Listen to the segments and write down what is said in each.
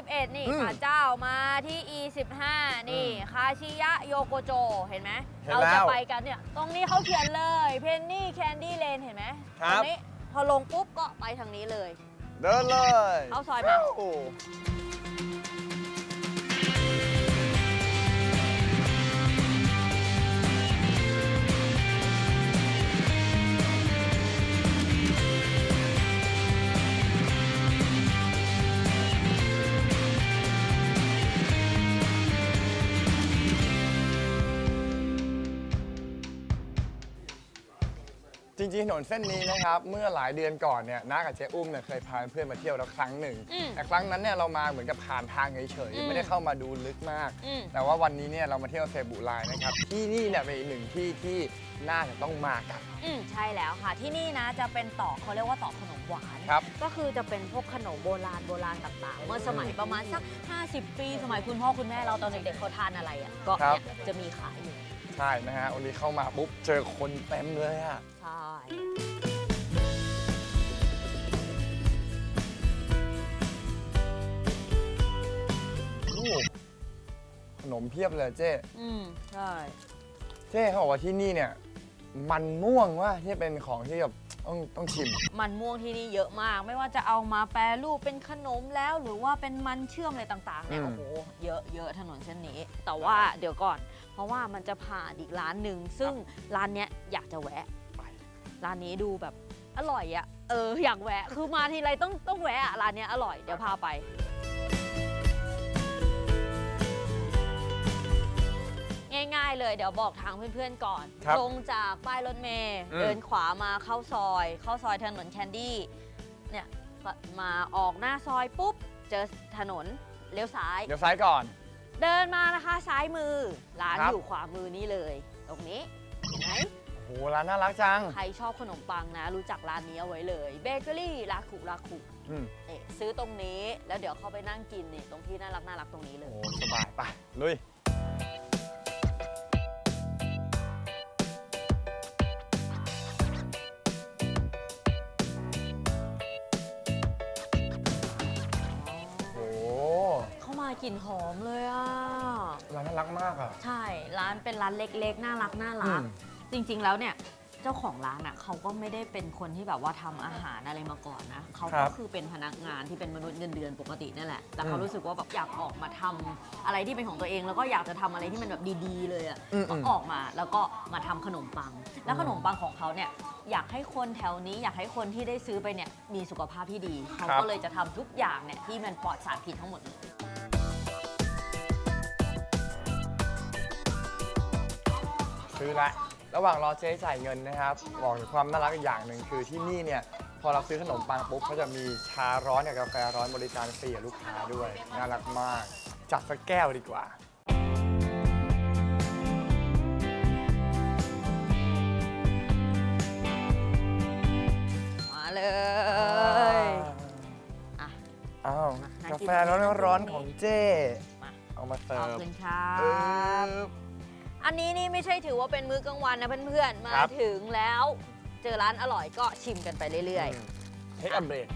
จาก E11 นี่อืมขาเจ้ามาที่ E15 นี่คาชิยะโยโกโจเห็นไหมเห็นเราแล้จะวไปกันเนี่ย ตรงนี้เขาเขียนเลยเพนนี่แคนดี้เลนเห็นไหมคตรัรบงนี้พอลงปุ๊บก็ไปทางนี้เลย เดินเลย เข้าซอยมา โอ้ จริงๆถนนเส้นนี้นะครับเมื่อหลายเดือนก่อนเนี่ยน้ากับเจ๊อุ้มเนี่ยเคยพาเพื่อนมาเที่ยวแล้วครั้งหนึ่ง อืมแต่ครั้งนั้นเนี่ยเรามาเหมือนกับผ่านทางเฉยอืมๆไม่ได้เข้ามาดูลึกมาก อืม แต่ว่าวันนี้เนี่ยเรามาเที่ยวเซบุไลนะครับที่นี่เนี่ยเป็นอีกหนึ่งที่ที่น่าจะต้องมากันอืมใช่แล้วค่ะ ที่นี่นะจะเป็นต่อเขาเรียกว่าต่อขนมหวาน ครับ ก็คือจะเป็นพวกขนมโบราณโบราณต่างๆ เมื่อสมัยประมาณสัก 50 ปี สมัยคุณพ่อคุณแม่เราตอนเด็กๆเขาทานอะไรอะก็เนี่ยจะมีขายอยู่ ใช่นะฮะ วันนี้เข้ามาปุ๊บเจอคนเต็มเลยอะใช่โอ้ขนมเพียบเลยเจ๊อืมใช่ เจ๊เขาบอกว่าที่นี่เนี่ย มันม่วงว่าที่เป็นของที่แบบ ต้องต้องชิม มันม่วงที่นี่เยอะมาก ไม่ว่าจะเอามาแปรรูปเป็นขนมแล้ว หรือว่าเป็นมันเชื่อมอะไรต่างๆเนี่ยอืม โอ้โหเยอะเยอะถนนเส้นนี้ แต่ว่าเดี๋ยวก่อน เพราะว่ามันจะผ่านอีกร้านหนึ่งซึ่งร้านเนี้ยอยากจะแวะไปร้านนี้ดูแบบอร่อยอะเอออยากแวะ คือมาทีไรต้องต้องแวะอะร้านเนี้ยอร่อยเดี๋ยวพาไปายๆเลยเดี๋ยวบอกทางเพื่อนๆก่อน ครับลงจากป้ายรถเมล์อืม เดินขวามาเข้าซอย เข้าซอยถนนแคนดี้เนี่ยมาออกหน้าซอยปุ๊บ เจอถนนเลี้ยวซ้าย เดี๋ยวซ้ายก่อน เดินมานะคะซ้ายมือร้านครับ อยู่ขวามือนี่เลย ตรงนี้เห็นไหมโอ้โหร้านน่ารักจังใครชอบขนมปังนะ รู้จักร้านนี้เอาไว้เลยเบเกอรี่ราคุราคุอืมนี่ซื้อตรงนี้แล้วเดี๋ยวเข้าไปนั่งกินนี่ตรงที่น่ารักน่ารักตรงนี้เลโอ้ย โหสบายไปลุย กลิ่นหอมเลยอะ ร้านน่ารักมากอะ ใช่ ร้านเป็นร้านเล็กๆ น่ารักน่ารัก อืม จริงๆ แล้วเนี่ย เจ้าของร้านอะเขาก็ไม่ได้เป็นคนที่แบบว่าทำอาหารอะไรมาก่อนนะ เขาก็คือเป็นพนักงานที่เป็นมนุษย์เงินเดือนปกตินั่นแหละ แต่เขารู้สึกว่าแบบอยากออกมาทำอะไรที่เป็นของตัวเอง แล้วก็อยากจะทำอะไรที่มันแบบดีๆ เลยอะอืมก็ออกมาแล้วก็มาทำขนมปัง แล้วขนมปังของเขาเนี่ย อยากให้คนแถวนี้อยากให้คนที่ได้ซื้อไปเนี่ยมีสุขภาพที่ดี เขาก็เลยจะทำทุกอย่างเนี่ยที่มันปลอดสารพิษทั้งหมดเลย ซื้อละระหว่างรอเจ๊จ่ายเงินนะครับบอกถึงความน่ารักอีกอย่างหนึ่งคือที่นี่เนี่ยพอเราซื้อขนมปังปุ๊บเขาจะมีชาร้อนกับกาแฟร้อนบริการฟรีกับลูกค้าด้วยน่ารักมาก จัดสักแก้วดีกว่า มาเลย อะ อ้าว มากาแฟร้อนๆของเจ๊มาเอามาเสิขอบร์ฟคุณครัเอบอ อันนี้นี่ไม่ใช่ถือว่าเป็นมื้อกลางวันนะเพื่อนๆ มาครับ ถึงแล้ว เจอร้านอร่อยก็ชิมกันไปเรื่อย เทคอัมเบรกๆ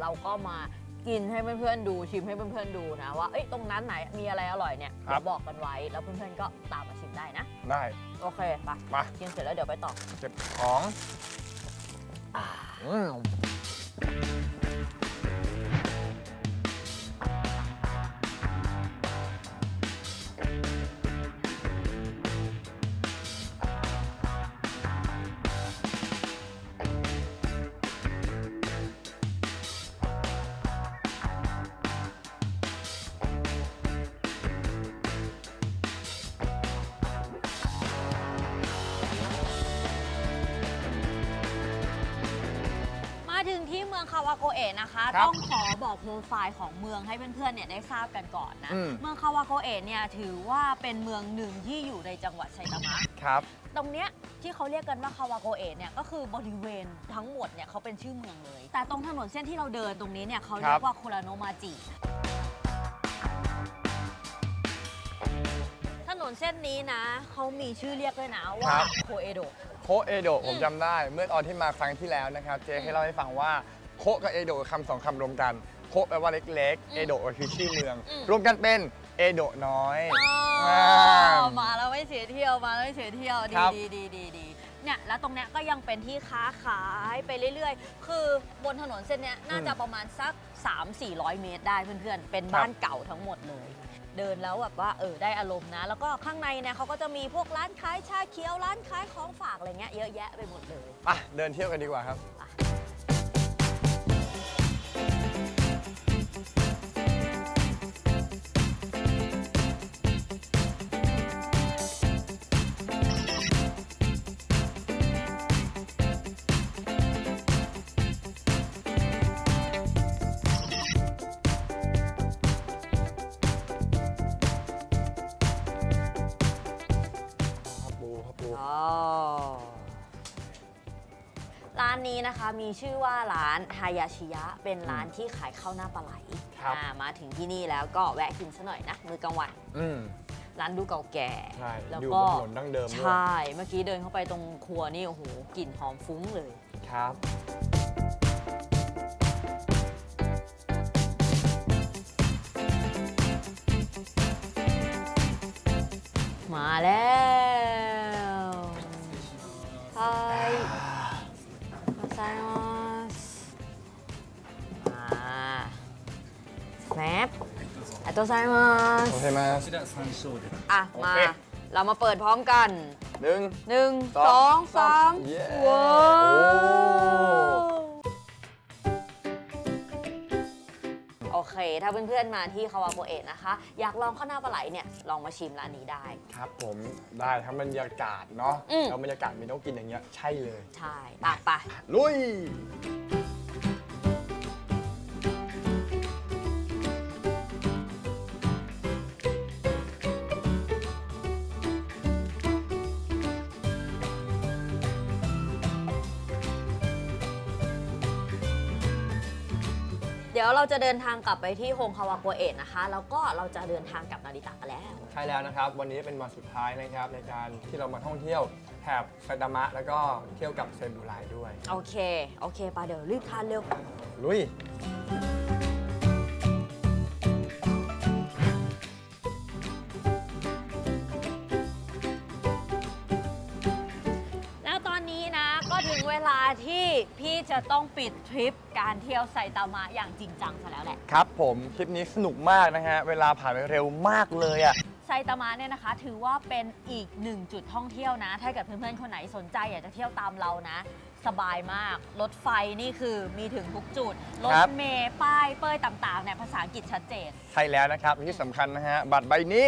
เราก็มา กินให้เพื่อนๆดูชิมให้เพื่อนๆดูนะว่าเอ้ยตรงนั้นไหนมีอะไรอร่อยเนี่ยครัเดี๋บ ยวบอกกันไว้แล้วเพื่อนๆก็ตามมาชิมได้นะ ได้ โอเคไปมา กินเสร็จแล้วเดี๋ยวไปต่อ เก็บของอืม มืองคาวาโกเอะนะคะ ครับต้องขอบอกโปรไฟล์ของเมืองให้เพื่อนๆเนี่ยได้ทราบกันก่อนนะ อืม เมืองคาวาโกเอะเนี่ยถือว่าเป็นเมืองหนึ่งที่อยู่ในจังหวัดไซตามะ ครับ ตรงเนี้ยที่เขาเรียกกันว่าคาวาโกเอะเนี่ยก็คือบริเวณทั้งหมดเนี่ยเขาเป็นชื่อเมืองเลย แต่ตรงถนนเส้นที่เราเดินตรงนี้เนี่ยเขาเรียครักบว่าโคราโนมาจินนเส้นนี้นะเขามีชื่อเรียกด้วยนะคว่ารับ โคเอโดะ โคเอโดะผมจำได้เมื่อตอนที่มาครั้งที่แล้วนะครับ เจ๊ให้เล่าให้ฟังว่า โคกับเอโดะคำสองคำรวมกันโคแปลว่าเล็กๆ เอโดะก็คือชื่อเมือง อืม รวมกันเป็นเอโดะน้อยอ๋อามาแล้วไม่เสียเที่ยวมาแล้วไม่เสียเที่ยวดีครับ ดีดีดีดีเนี่ยแล้วตรงเนี้ยก็ยังเป็นที่ค้าขายไปเรื่อยๆ คือบนถนนเส้นเนี้ยน่าจะประมาณสัก 3-400 เมตรได้เพื่อนๆ เป็นบ้านเก่าทั้งหมดเลย เดินแล้วแบบว่าเออได้อารมณ์นะ แล้วก็ข้างในเนี่ยเขาก็จะมีพวกร้านขายชาเขียวร้านขายของฝากอะไรเงี้ยเยอะแยะไปหมดเลย อะเดินเที่ยวกันดีกว่าครับพ่อ นนี้นะคะมีชื่อว่าร้านฮายาชิยะ เป็นร้านที่ขายข้าวหน้าปลาไหลครับ อ่ามาถึงที่นี่แล้วก็แวะกินซะหน่อยนะมือกลางวัน อืมร้านดูเก่าแก่ ใช่แล้วอยู่ก็บนถนนดั้งเดิมด้วยใช่เมื่อกี้เดินเข้าไปตรงครัวนี่โอ้โหกลิ่นหอมฟุ้งเลย ครับ โตไซมาสโอเคมาสอะ มา เรามาเปิดพร้อมกันหนึ่ง หนึ่งสองสามเย้โอโอเค ถ้าเพื่อนๆมาที่คาวาโปเอะนะคะ อยากลองข้าวหน้าปลาไหลเนี่ย ลองมาชิมร้านนี้ได้ ครับผมได้ทั้งบรรยากาศเนาะแล้วบรรยากาศมีนกกินอย่างเงี้ยใช่เลย ใช่ปะกปะ ลุย เดี๋ยวเราจะเดินทางกลับไปที่โฮงคาวาโกเอะนะคะ แล้วก็เราจะเดินทางกลับนาริตะกันแล้ว ใช่แล้วนะครับ วันนี้เป็นวันสุดท้ายนะครับในการที่เรามาท่องเที่ยวแถบไซตามะแล้วก็เที่ยวกับเซนบูไรด้วย โอเค โอเคไปเดี๋ยวรีบทานเร็ว ลุย พี่จะต้องปิดทริปการเที่ยวไซตามะอย่างจริงจังซะแล้วแหละ ครับผมคลิปนี้สนุกมากนะฮะ เวลาผ่านไปเร็วมากเลยอะ่ะ ไซตามะเนี่ยนะคะ ถือว่าเป็นอีกหนึ่งจุดท่องเที่ยวนะ ถ้าเกิดเพื่อนๆ คนไหนสนใจอยากจะเที่ยวตามเรานะ สบายมาก รถไฟนี่คือมีถึงทุกจุด รถครับ เมล์ป้ายเป้ยต่างๆเนี่ยภาษาอังกฤษชัดเจน ใช่แล้วนะครับที่สำคัญนะฮะ บัตรใบนี้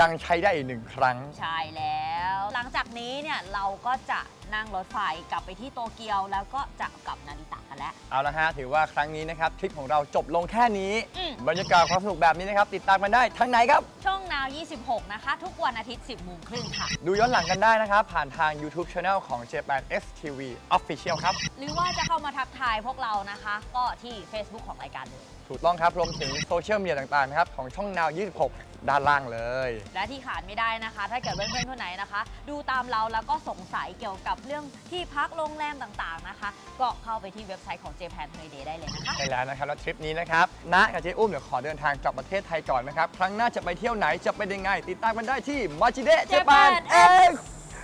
ยังใช้ได้อีกหนึ่งครั้ง ใช่แล้ว หลังจากนี้เนี่ยเราก็จะนั่งรถไฟกลับไปที่โตเกียวแล้วก็จะกลับนาริตะกันแล้ว เอาละฮะ ถือว่าครั้งนี้นะครับทริปของเราจบลงแค่นี้ อืม บรรยากาศความสนุกแบบนี้นะครับ ติดตามกันได้ทั้งไหนครับ ช่องนาว 26 นะคะ ทุกวันอาทิตย์ 10โมงครึ่งค่ะ ดูย้อนหลังกันได้นะครับ ผ่านทาง YouTube Channel ของ Japan STV Official ครับ หรือว่าจะเข้ามาทักทายพวกเรานะคะ ก็ที่ Facebook ของรายการเลย ถูกต้องครับ รวมถึงโซเชียลมีเดียต่างๆนะครับ ของช่องนาว 26 ด้านล่างเลย และที่ขาดไม่ได้นะคะ ถ้าเกิดเพื่อนๆคนไหนนะคะดูตามเราแล้วก็สงสัยเกี่ยวกับเรื่องที่พักโรงแรมต่างๆนะคะ ก็เข้าไปที่เว็บไซต์ของ Japan Holiday ได้เลยนะคะ ใช่แล้วนะครับแล้วทริปนี้นะครับนะกับเจ๊อุ้มเดี๋ยวขอเดินทางกลับประเทศไทยก่อนนะครับ ครั้งหน้าจะไปเที่ยวไหนจะเป็นยังไง ติดตามกันได้ที่มาจิเดะเจแปน Japan เอ็ก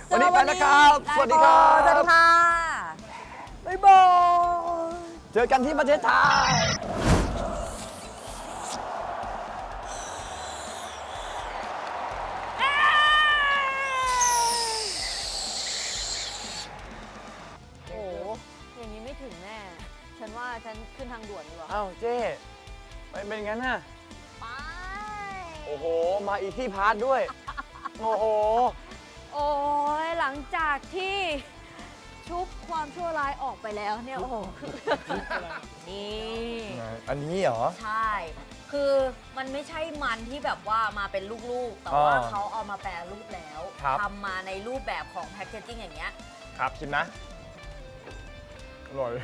วันนี้ไปนะครับ สวัสดีครับสวัสดีค่ะ บ๊ายบาย เจอกันที่ประเทศไทย นว่าฉันขึ้นทางด่วนดีกว่าอ้าวเจ๊ไปเป็นงั้นน่ะ ไปโอ้โห มาอีกที่พาร์ทด้วย โอ้โห โอ้ยหลังจากที่ชุบความชั่วร้ายออกไปแล้วเนี่ยโอ้โหนี่อันนี้เหรอ ใช่ คือมันไม่ใช่มันที่แบบว่ามาเป็นลูกๆ แต่อ๋อว่าเขาเอามาแปรรูปแล้วครับ ทำมาในรูปแบบของแพคเกจจิ้งอย่างเงี้ย ครับชิมนะ อร่